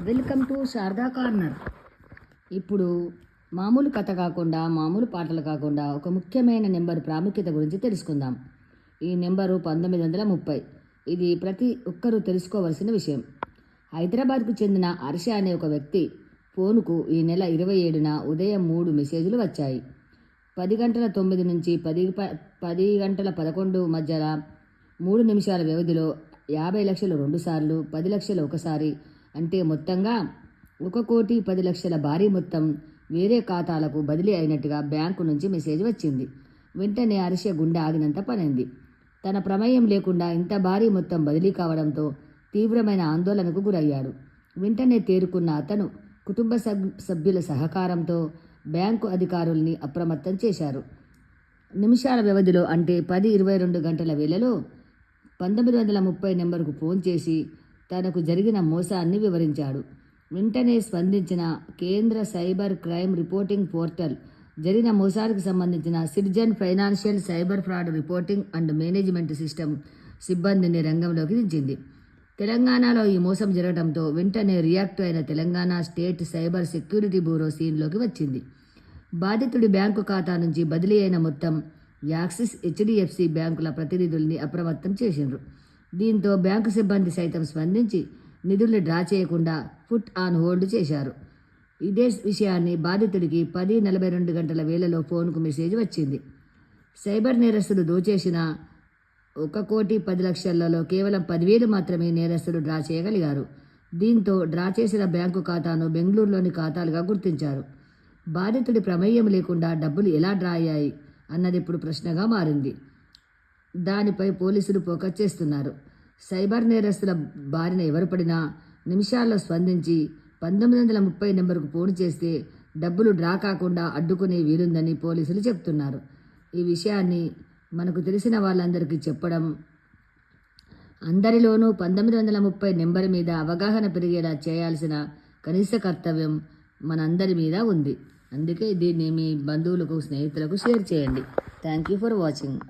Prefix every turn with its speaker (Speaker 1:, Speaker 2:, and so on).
Speaker 1: Welcome to Sharada corner. ఇప్పుడు మామూలు కథ కాకుండా మామూలు పాటలు కాకుండా ఒక ముఖ్యమైన నెంబర్ ప్రాముఖ్యత గురించి తెలుసుకుందాం. ఈ నెంబరు పంతొమ్మిది వందల ముప్పై. ఇది ప్రతి ఒక్కరూ తెలుసుకోవలసిన విషయం. హైదరాబాద్కు చెందిన హర్ష అనే ఒక వ్యక్తి ఫోనుకు ఈ నెల ఇరవై ఏడున ఉదయం మూడు మెసేజ్లు వచ్చాయి. పది గంటల తొమ్మిది నుంచి పది ప- పది గంటల పదకొండు మధ్యన మూడు నిమిషాల వ్యవధిలో యాభై లక్షలు రెండుసార్లు పది లక్షలు ఒకసారి అంటే మొత్తంగా ఒక కోటి పది లక్షల భారీ మొత్తం వేరే ఖాతాలకు బదిలీ అయినట్టుగా బ్యాంకు నుంచి మెసేజ్ వచ్చింది. వెంటనే హర్ష గుండె ఆగినంత పనింది. తన ప్రమేయం లేకుండా ఇంత భారీ మొత్తం బదిలీ కావడంతో తీవ్రమైన ఆందోళనకు గురయ్యాడు. వెంటనే తేరుకున్న అతను కుటుంబ సభ్యుల సహకారంతో బ్యాంకు అధికారుల్ని అప్రమత్తం చేశారు. నిమిషాల వ్యవధిలో అంటే పది ఇరవై రెండు గంటల వేళలో పంతొమ్మిది వందల ముప్పై నెంబర్కు ఫోన్ చేసి తనకు జరిగిన మోసాన్ని వివరించాడు. వెంటనే స్పందించిన కేంద్ర సైబర్ క్రైమ్ రిపోర్టింగ్ పోర్టల్ జరిగిన మోసానికి సంబంధించిన citizen financial cyber fraud reporting and management system సిబ్బందిని రంగంలోకి దించింది. తెలంగాణలో ఈ మోసం జరగడంతో వెంటనే రియాక్ట్ అయిన Telangana state cyber security bureau సీన్లోకి వచ్చింది. బాధితుడి బ్యాంకు ఖాతా నుంచి బదిలీ అయిన మొత్తం యాక్సిస్ హెచ్డిఎఫ్సి బ్యాంకుల ప్రతినిధుల్ని అప్రమత్తం చేసిండ్రు. దీంతో బ్యాంకు సిబ్బంది సైతం స్పందించి నిధుల్ని డ్రా చేయకుండా ఫుట్ ఆన్ హోల్డ్ చేశారు. ఇదే విషయాన్ని బాధితుడికి పది నలభై రెండు గంటల వేళలో ఫోన్కు మెసేజ్ వచ్చింది. సైబర్ నేరస్తులు దోచేసిన ఒక కోటి పది లక్షలలో కేవలం పదివేలు మాత్రమే నేరస్తులు డ్రా చేయగలిగారు. దీంతో డ్రా చేసిన బ్యాంకు ఖాతాను బెంగళూరులోని ఖాతాలుగా గుర్తించారు. బాధితుడి ప్రమేయం లేకుండా డబ్బులు ఎలా డ్రా అయ్యాయి అన్నది ఇప్పుడు ప్రశ్నగా మారింది. దానిపై పోలీసులు ఫోకస్ చేస్తున్నారు. సైబర్ నేరస్తుల బారిన ఎవరు పడినా నిమిషాల్లో స్పందించి పంతొమ్మిది వందల ముప్పై నెంబర్కు ఫోన్ చేస్తే డబ్బులు డ్రా కాకుండా అడ్డుకునే వీలుందని పోలీసులు చెప్తున్నారు. ఈ విషయాన్ని మనకు తెలిసిన వాళ్ళందరికీ చెప్పడం అందరిలోనూ పంతొమ్మిది వందల ముప్పై నెంబర్ మీద అవగాహన పెరిగేలా చేయాల్సిన కనీస కర్తవ్యం మనందరి మీద ఉంది. అందుకే దీన్ని మీ బంధువులకు స్నేహితులకు షేర్ చేయండి. Thank you for watching.